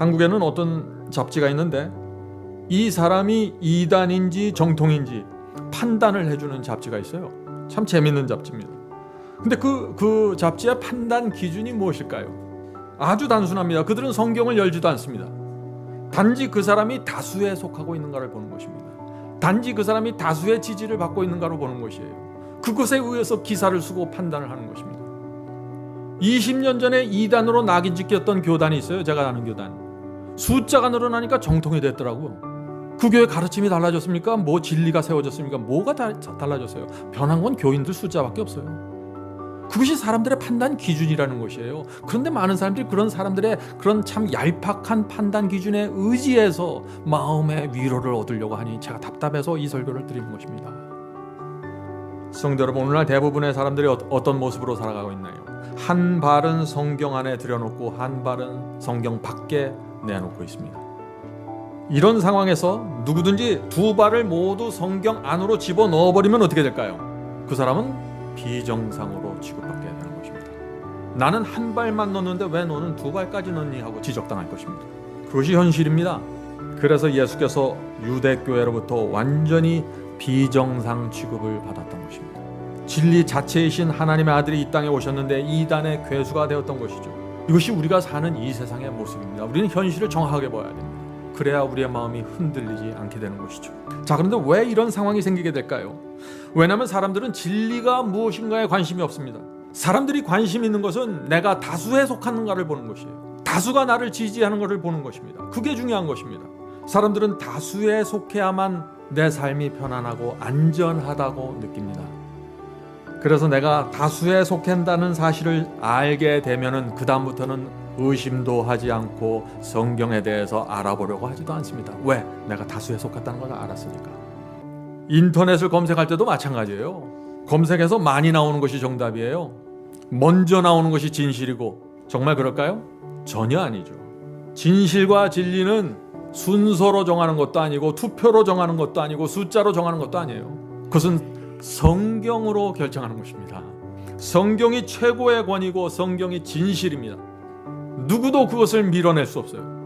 한국에는 어떤 잡지가 있는데 이 사람이 이단인지 정통인지 판단을 해주는 잡지가 있어요. 참 재밌는 잡지입니다. 근데 그, 그 잡지의 판단 기준이 무엇일까요? 아주 단순합니다. 그들은 성경을 열지도 않습니다. 단지 그 사람이 다수에 속하고 있는가를 보는 것입니다. 단지 그 사람이 다수의 지지를 받고 있는가로 보는 것이에요. 그것에 의해서 기사를 쓰고 판단을 하는 것입니다. 20년 전에 이단으로 낙인 찍혔던 교단이 있어요. 제가 아는 교단. 숫자가 늘어나니까 정통이 됐더라고요. 그 교회 가르침이 달라졌습니까? 뭐 진리가 세워졌습니까? 뭐가 다, 달라졌어요? 변한 건 교인들 숫자밖에 없어요. 그것이 사람들의 판단 기준이라는 것이에요. 그런데 많은 사람들이 그런 사람들의 그런 참 얄팍한 판단 기준에 의지해서 마음의 위로를 얻으려고 하니 제가 답답해서 이 설교를 드리는 것입니다. 성도 여러분, 오늘날 대부분의 사람들이 어- 어떤 모습으로 살아가고 있나요? 한 발은 성경 안에 들여놓고 한 발은 성경 밖에 내놓고 있습니다. 이런 상황에서 누구든지 두 발을 모두 성경 안으로 집어 넣어버리면 어떻게 될까요? 그 사람은 비정상으로 취급받게 되는 것입니다. 나는 한 발만 넣는데 왜 너는 두 발까지 넣니 하고 지적당할 것입니다. 그것이 현실입니다. 그래서 예수께서 유대 교회로부터 완전히 비정상 취급을 받았던 것입니다. 진리 자체이신 하나님의 아들이 이 땅에 오셨는데 이단의 괴수가 되었던 것이죠. 이것이 우리가 사는 이 세상의 모습입니다. 우리는 현실을 정확하게 봐야 됩니다. 그래야 우리의 마음이 흔들리지 않게 되는 것이죠. 자, 그런데 왜 이런 상황이 생기게 될까요? 왜냐하면 사람들은 진리가 무엇인가에 관심이 없습니다. 사람들이 관심 있는 것은 내가 다수에 속하는가를 보는 것이에요. 다수가 나를 지지하는 것을 보는 것입니다. 그게 중요한 것입니다. 사람들은 다수에 속해야만 내 삶이 편안하고 안전하다고 느낍니다. 그래서 내가 다수에 속한다는 사실을 알게 되면은 그 다음부터는 의심도 하지 않고 성경에 대해서 알아보려고 하지도 않습니다. 왜? 내가 다수에 속했다는 걸 알았으니까. 인터넷을 검색할 때도 마찬가지예요. 검색해서 많이 나오는 것이 정답이에요. 먼저 나오는 것이 진실이고 정말 그럴까요? 전혀 아니죠. 진실과 진리는 순서로 정하는 것도 아니고 투표로 정하는 것도 아니고 숫자로 정하는 것도 아니에요. 그것은 성경으로 결정하는 것입니다. 성경이 최고의 권위고 성경이 진실입니다. 누구도 그것을 밀어낼 수 없어요.